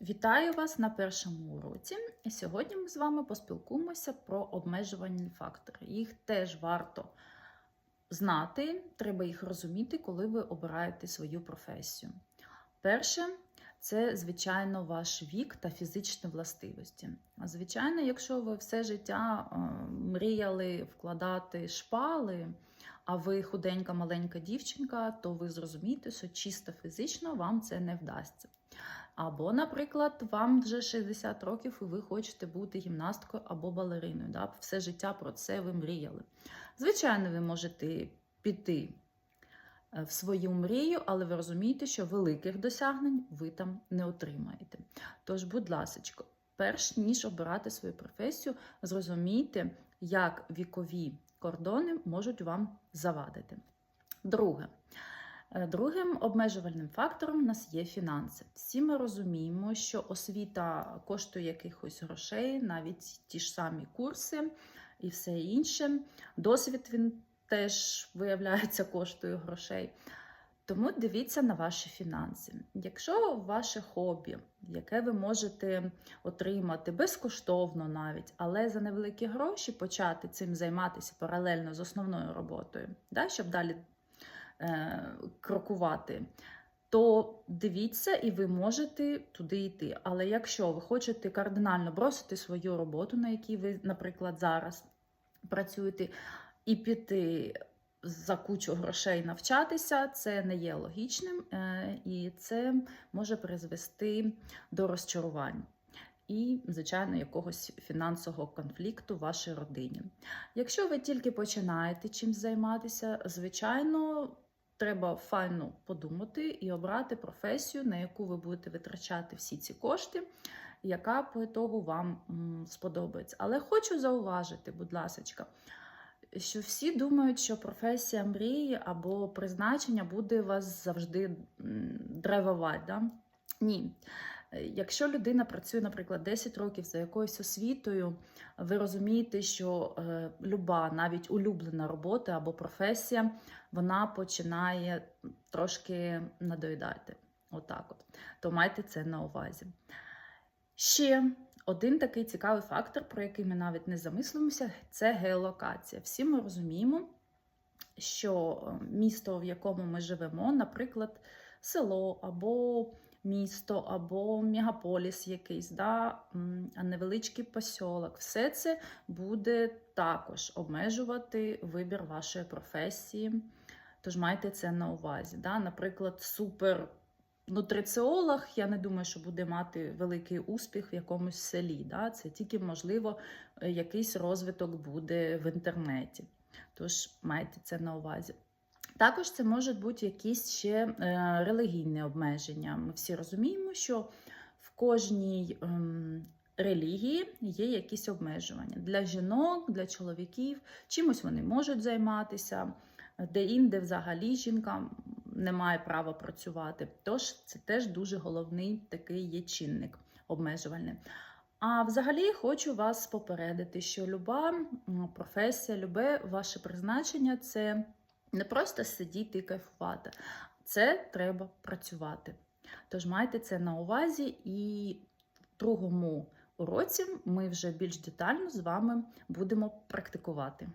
Вітаю вас на першому уроці. Сьогодні ми з вами поспілкуємося про обмежувальні фактори. Їх теж варто знати, треба їх розуміти, коли ви обираєте свою професію. Перше це, звичайно, ваш вік та фізичні властивості. Звичайно, якщо ви все життя е, мріяли вкладати шпали, а ви худенька маленька дівчинка, то ви зрозумієте, що чисто фізично вам це не вдасться. Або, наприклад, вам вже 60 років і ви хочете бути гімнасткою або балериною. Да? Все життя про це ви мріяли. Звичайно, ви можете піти е, в свою мрію, але ви розумієте, що великих досягнень ви там не отримаєте. Тож, будь ласка, перш ніж обирати свою професію, зрозумійте, як вікові кордони можуть вам завадити. Друге. Е, Другим обмежувальним фактором у нас є фінанси. Всі ми розуміємо, що освіта коштує якихось грошей, навіть ті ж самі курси і все інше. Досвід він теж, виявляється, коштує грошей. Тому дивіться на ваші фінанси. Якщо ваше хобі, яке ви можете отримати безкоштовно навіть, але за невеликі гроші почати цим займатися паралельно з основною роботою, да, щоб далі крокувати, то дивіться, і ви можете туди йти. Але якщо ви хочете кардинально бросити свою роботу, на якій ви, наприклад, зараз працюєте, і піти за кучу грошей навчатися, це не є логічним, е, і це може призвести до розчарувань. І, звичайно, якогось фінансового конфлікту в вашій родині. Якщо ви тільки починаєте чимось займатися, звичайно, треба файно подумати і обрати професію, на яку ви будете витрачати всі ці кошти, яка по ітогу вам сподобається. Але хочу зауважити, будь ласка, що всі думають, що професія мрії або призначення буде вас завжди древовати. Да? Ні. Е, Якщо людина працює, наприклад, 10 років за якоюсь освітою, ви розумієте, що е, люба, навіть улюблена робота або професія, вона починає трошки надоїдати. Отак от. То майте це на увазі. Ще один такий цікавий фактор, про який ми навіть не замислимося, це геолокація. Всі ми розуміємо, що е, місто, в якому ми живемо, наприклад, село або місто, або мегаполіс якийсь, да, а невеличкий посьолок, все це буде також обмежувати вибір вашої професії. Тож майте це на увазі. Да? Наприклад, супер нутриціолог, я не думаю, що буде мати великий успіх в якомусь селі. Да? Це тільки, можливо, якийсь розвиток буде в інтернеті. Тож майте це на увазі. Також це можуть бути якісь ще е, релігійні обмеження. Ми всі розуміємо, що в кожній ем, релігії є якісь обмежування для жінок, для чоловіків, чимось вони можуть займатися, де інде взагалі жінка не має права працювати. Тож це теж дуже головний такий є чинник обмежувальний. А взагалі хочу вас попередити, що люба професія, любе ваше призначення це не просто сидіти і кайфувати, це треба працювати. Тож майте це на увазі, і в другому уроці ми вже більш детально з вами будемо практикувати.